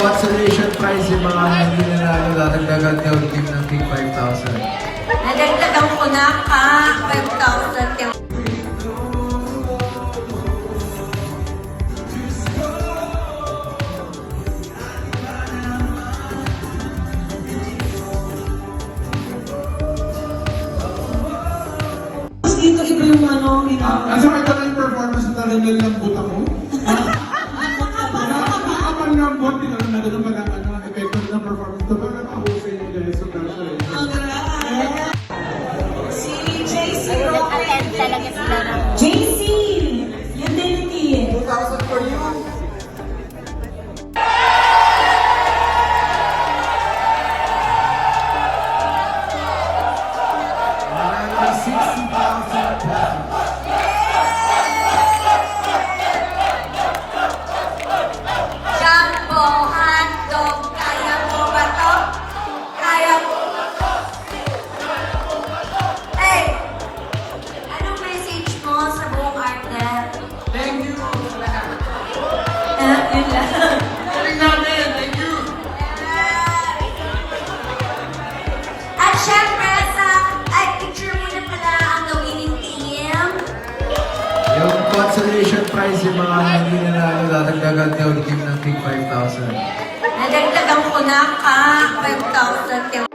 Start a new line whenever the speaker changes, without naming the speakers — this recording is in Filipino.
consolation prize yung mga hindi nanalo, dadagdagan niya yung team ng King 5,000.
Nadagdagan ko na ka 5,000 kay
Tapos dito iba yung ano,
Ah, Asa may talagang performance na talagang lambot ako?
Talaga sila ng
prize yung mga hindi nanalo, dadagdagan niya yung team ng King 5,000.
Nadagdagan ko na ka 5,000 kay